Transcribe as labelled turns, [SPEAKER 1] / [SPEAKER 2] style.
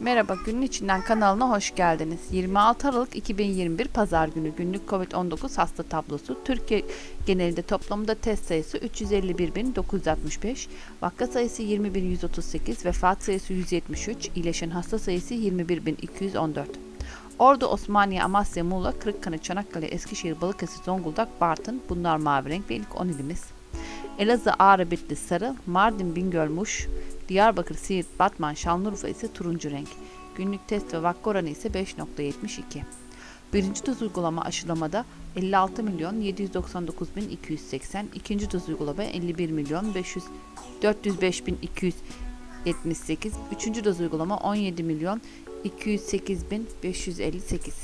[SPEAKER 1] Merhaba günün içinden kanalına hoş geldiniz. 26 Aralık 2021 Pazar günü günlük Covid-19 hasta tablosu. Türkiye genelinde toplamda test sayısı 351.965, vaka sayısı 20.138, vefat sayısı 173, iyileşen hasta sayısı 21.214. Ordu, Osmaniye, Amasya, Muğla, Kırıkkale, Çanakkale, Eskişehir, Balıkesir, Zonguldak, Bartın bunlar mavi renk ve ilk 10 ilimiz. Elazığ, Ağrı, Bitlis, Sarı, Mardin, Bingöl, Muş, Diyarbakır, Siirt, Batman, Şanlıurfa ise turuncu renk. Günlük test ve vaka oranı ise 5.72. Birinci doz uygulama aşılamada 56 milyon 799 bin 280, ikinci doz uygulama 51 milyon 500 405 bin 278, üçüncü doz uygulama 17 milyon 208 bin 558.